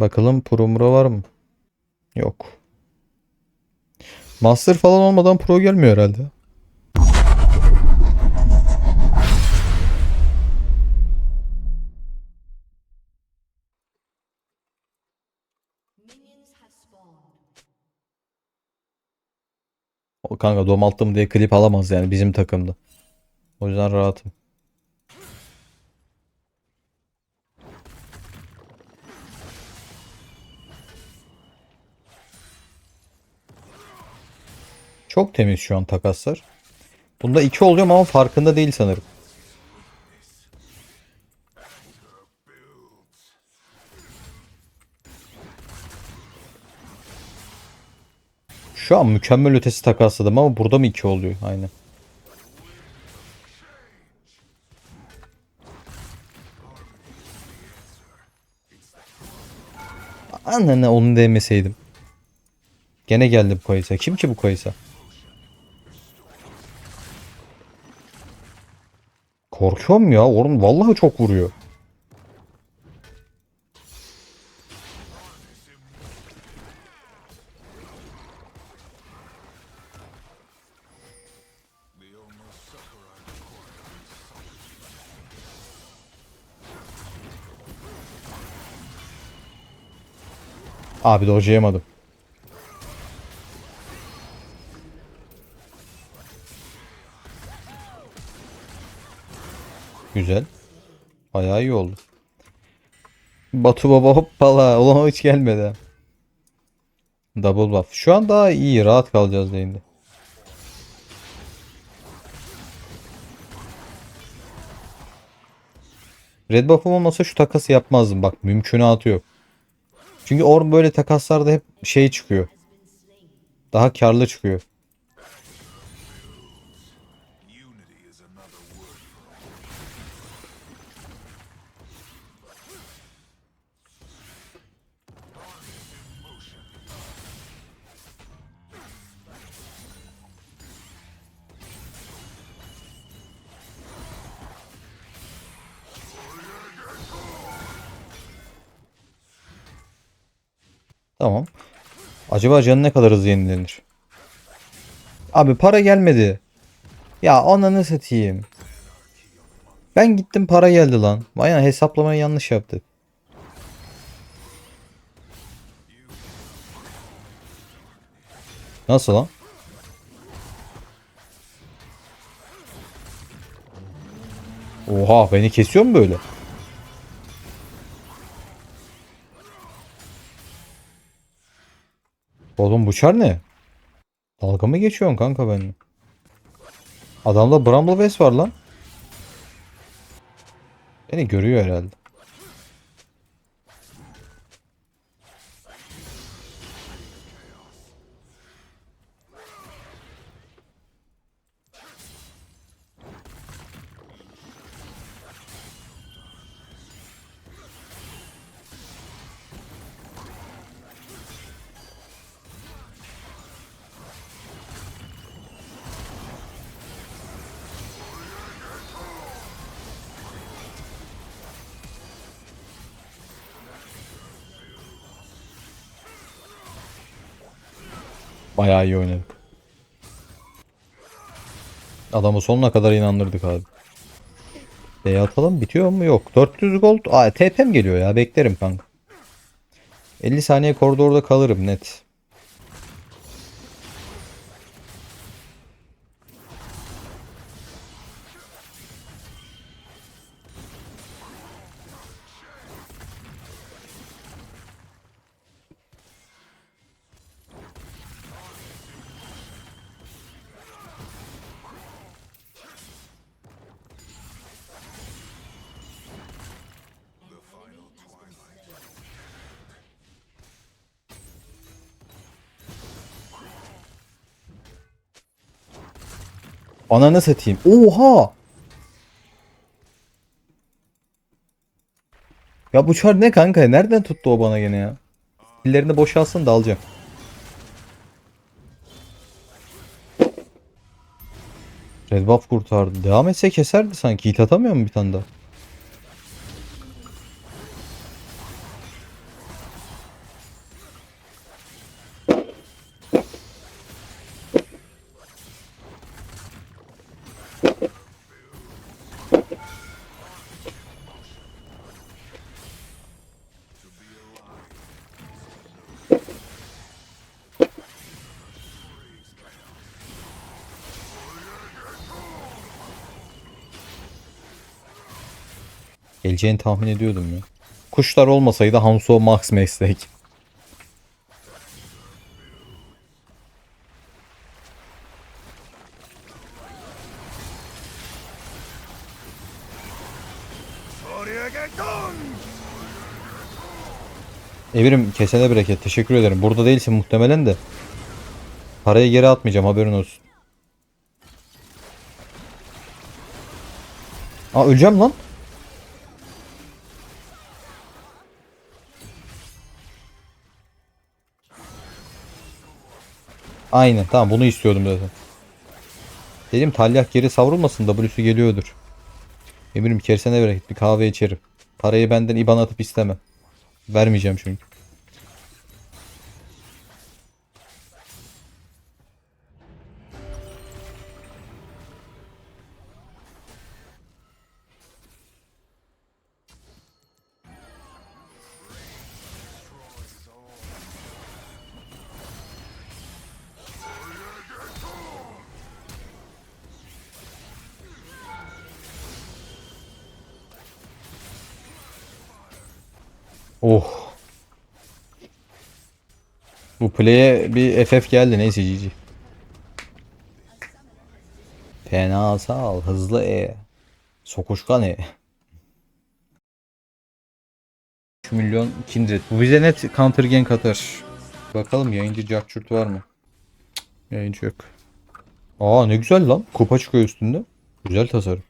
Bakalım Promura var mı? Yok. Master falan olmadan Pro gelmiyor herhalde. O kanka domalttım diye klip alamaz yani bizim takımda. O yüzden rahatım. Çok temiz şu an takaslar. Bunda iki olacağım ama farkında değil sanırım. Şu an mükemmel ötesi takasladım ama burada mı iki oluyor? Aynen. Anne onu demeseydim. Gene geldi bu Kayısa. Kim ki bu Kayısa? Korkuyorum ya. Oğlum vallahi çok vuruyor. Abi dojlayamadım. Güzel. Bayağı iyi oldu. Batu Baba hoppala. Ulan hiç gelmedi. Double buff. Şu an daha iyi. Rahat kalacağız lane'de. Red buff'um olmasa şu takası yapmazdım. Bak mümkünatı yok. Çünkü Orn böyle takaslarda hep şey çıkıyor. Daha karlı çıkıyor. Tamam. Acaba canı ne kadar hızlı yenilenir? Abi para gelmedi. Ya ananı satayım. Ben gittim para geldi lan. Bayağı hesaplamayı yanlış yaptık. Nasıl lan? Oha beni kesiyor mu böyle? Oğlum bu çar ne? Dalga mı geçiyorsun kanka benimle? Adamda Bramble West var lan. Beni görüyor herhalde. Bayağı iyi oynadık. Adamı sonuna kadar inandırdık abi. B'ye atalım bitiyor mu? Yok. 400 gold. Aa TP'm geliyor ya. Beklerim kanka. 50 saniye koridorda kalırım net. Ananı satayım. Oha! Ya bu çar ne kanka? Nereden tuttu o bana gene ya? Dillerini boşalsın da alacağım. Red buff kurtardı. Devam etse keserdi sanki. Hit atamıyor mu bir tane daha? Geleceğini tahmin ediyordum ya. Kuşlar olmasaydı Hanso Max meslek. Evrim kesene bereket. Teşekkür ederim. Burada değilsin muhtemelen de. Parayı geri atmayacağım haberin olsun. Aa öleceğim lan. Aynen tamam bunu istiyordum zaten. Dedim Talyah geri savrulmasın W'su geliyordur. Eminim kersene bereket bir kahve içerim. Parayı benden IBAN atıp istemem. Vermeyeceğim çünkü. Oh. Bu play'e bir FF geldi neyse GG. Fena sal, hızlı E. Sokuşkan E. 3 milyon kindred. Bu bize net counter gank atar. Bakalım yayıncı Jackchurt var mı? Cık, yayıncı yok. Aa ne güzel lan. Kupa çıkıyor üstünde. Güzel tasarım.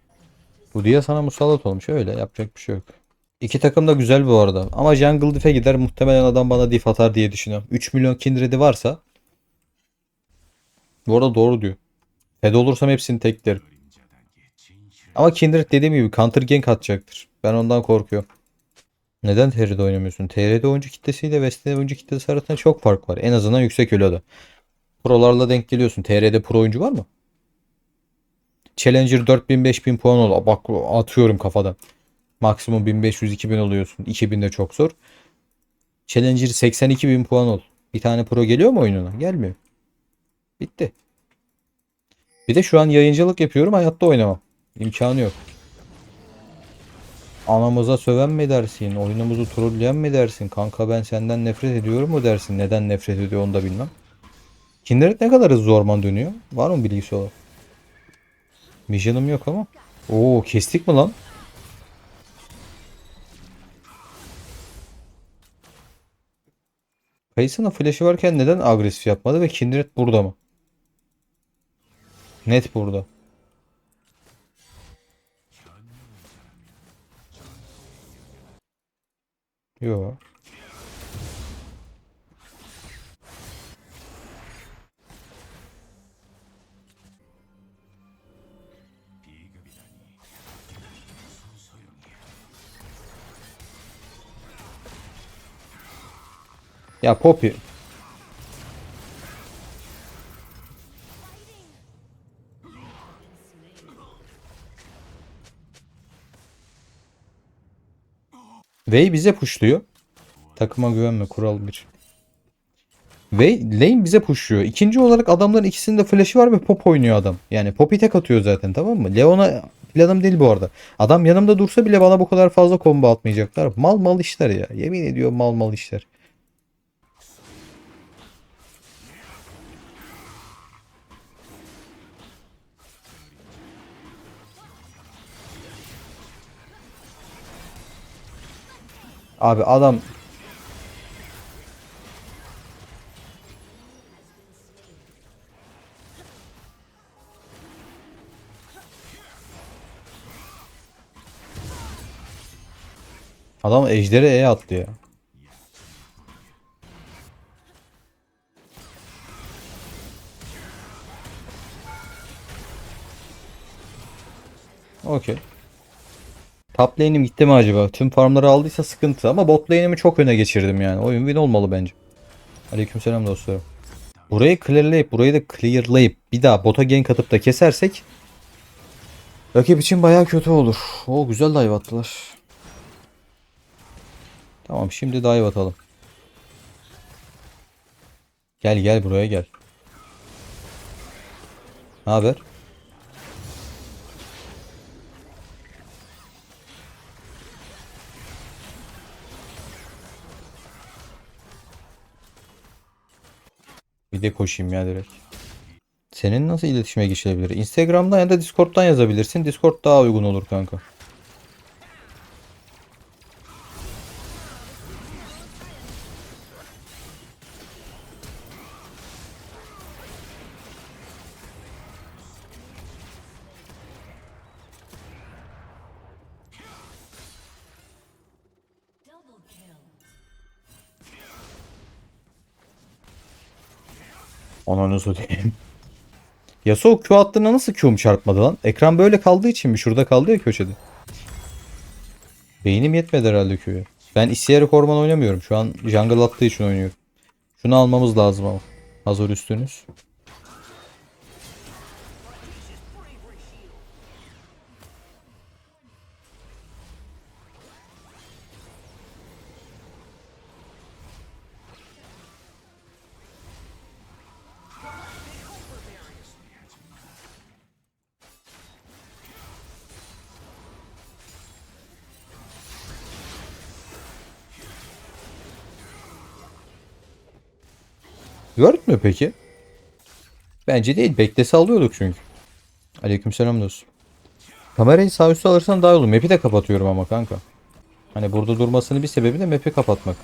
Bu diye sana musallat olmuş. Öyle yapacak bir şey yok. İki takım da güzel bu arada. Ama jungle diff'e gider. Muhtemelen adam bana diff atar diye düşünüyorum. 3 milyon kindred'i varsa. Bu arada doğru diyor. Fed olursam hepsini teklerim. Ama kindred dediğim gibi counter gank atacaktır. Ben ondan korkuyorum. Neden TR'de oynamıyorsun? TR'de oyuncu kitlesiyle West'te oyuncu kitlesi arasında çok fark var. En azından yüksek elo'da. Prolarla denk geliyorsun. TR'de pro oyuncu var mı? Challenger 4000-5000 puan ol. Bak atıyorum kafadan. Maksimum 1500-2000 oluyorsun. 2000 de çok zor. Challenger 82.000 puan ol. Bir tane pro geliyor mu oyununa? Gelmiyor. Bitti. Bir de şu an yayıncılık yapıyorum. Hayatta oynamam. İmkanı yok. Anamıza söven mi dersin? Oyunumuzu trolleyen mi dersin? Kanka ben senden nefret ediyorum mu dersin? Neden nefret ediyor onu da bilmem. Kindred ne kadar hızlı orman dönüyor? Var mı bilgisi olan? Vision'ım yok ama. Oo kestik mi lan? Kayısı'nın flash'ı varken neden agresif yapmadı ve Kindred burada mı? Net burada. Yo. Ya Poppy. Vey bize pushluyor. Takıma güvenme kural 1. Ve lane bize pushluyor. İkinci olarak adamların ikisinde flash'ı var ve pop oynuyor adam. Yani pop'i tek atıyor zaten tamam mı? Leon'a planım değil bu arada. Adam yanımda dursa bile bana bu kadar fazla combo atmayacaklar. Mal mal işler ya. Yemin ediyorum mal mal işler. Abi adam Adam ejderi E attı ya. Okey. Top lane'im gitti mi acaba? Tüm farmları aldıysa sıkıntı ama bot lane'imi çok öne geçirdim yani. Oyun win olmalı bence. Aleykümselam dostlarım. Burayı clearlayıp burayı da clearlayıp bir daha bota gank atıp da kesersek rakip için baya kötü olur. O güzel dive attılar. Tamam şimdi dive atalım. Gel gel buraya gel. Ne haber? Mide koşayım ya direkt. Senin nasıl iletişime geçilebilir? Instagram'dan ya da Discord'dan yazabilirsin. Discord daha uygun olur kanka. Ananı satayım. Yasuo Q attığında nasıl Q'um çarpmadı lan? Ekran böyle kaldığı için mi? Şurada kaldı ya köşede. Beynim yetmedi herhalde Q'ya. Ben isteyerek orman oynamıyorum. Şu an jungle attığı için oynuyorum. Şunu almamız lazım ama. Hazır üstünüz. Word mü peki? Bence değil. Beklese alıyorduk çünkü. Aleykümselam dostum. Kamerayı sağ üstte alırsan daha olur. Map'i de kapatıyorum ama kanka. Hani burada durmasının bir sebebi de map'i kapatmak.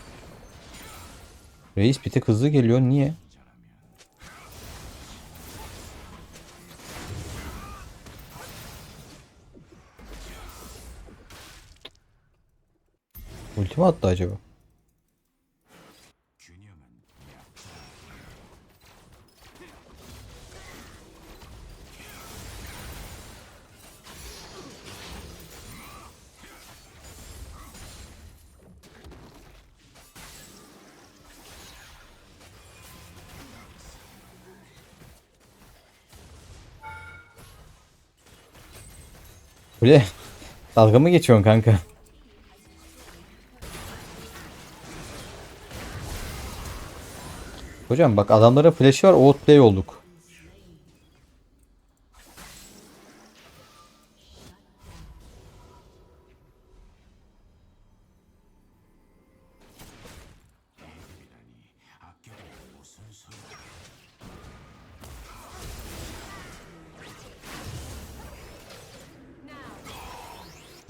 Reis bir tık hızlı geliyor. Niye? Ulti mi attı acaba? Böyle dalga mı geçiyorsun kanka? Hocam bak adamların flash'ı var outplay olduk.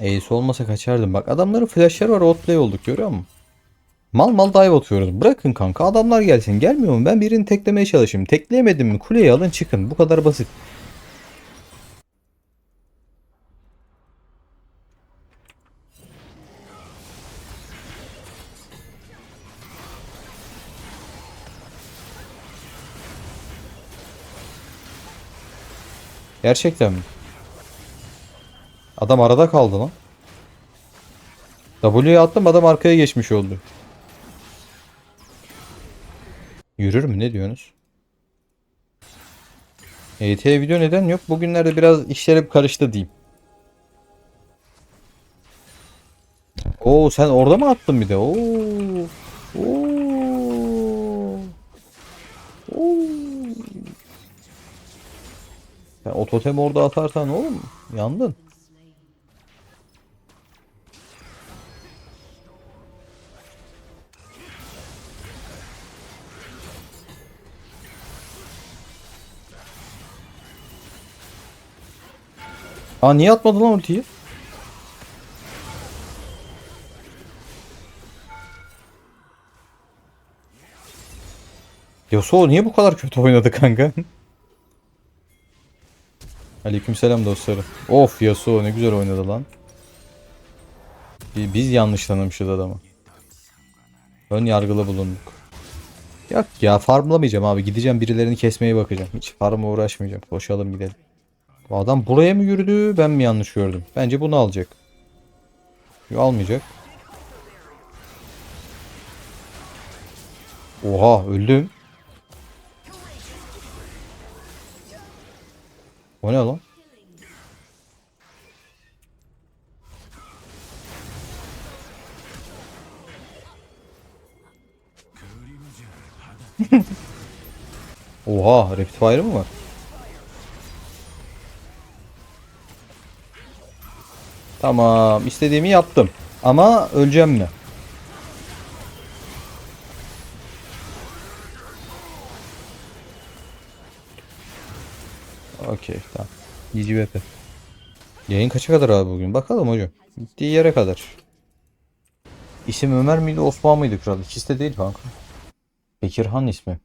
Ace olmasa kaçardım. Bak adamların flash'ları var outplay olduk görüyor musun? Mal mal dive atıyoruz. Bırakın kanka adamlar gelsin. Gelmiyor mu? Ben birini teklemeye çalışayım. Tekleyemedim mi? Kuleyi alın çıkın. Bu kadar basit. Gerçekten mi? Adam arada kaldı lan. W'ye attım adam arkaya geçmiş oldu. Yürür mü ne diyorsunuz? ET video neden yok? Bugünlerde biraz işler hep karıştı diyeyim. Oo sen orada mı attın bir de? Oo. Oo. Oo. Sen o totemi orada atarsan oğlum yandın. Aa niye atmadın lan ultiyi? Yasuo niye bu kadar kötü oynadı kanka? Aleykümselam dostlarım. Of Yasuo ne güzel oynadı lan. Bi- Biz yanlış tanımışız adamı. Ön yargılı bulunduk. Yok ya farmlamayacağım abi. Gideceğim birilerini kesmeye bakacağım. Hiç farmla uğraşmayacağım. Koşalım gidelim. Bu adam buraya mı yürüdü ben mi yanlış gördüm? Bence bunu alacak. Yok almayacak. Oha öldüm. O ne lan? Oha rapid fire mı var? Tamam istediğimi yaptım. Ama öleceğim mi? Okey tamam. GGVP. Yayın kaça kadar abi bugün? Bakalım hocam. Gittiği yere kadar. İsim Ömer miydi Osman mıydı kral? İkisi de değil kanka. Bekirhan ismi.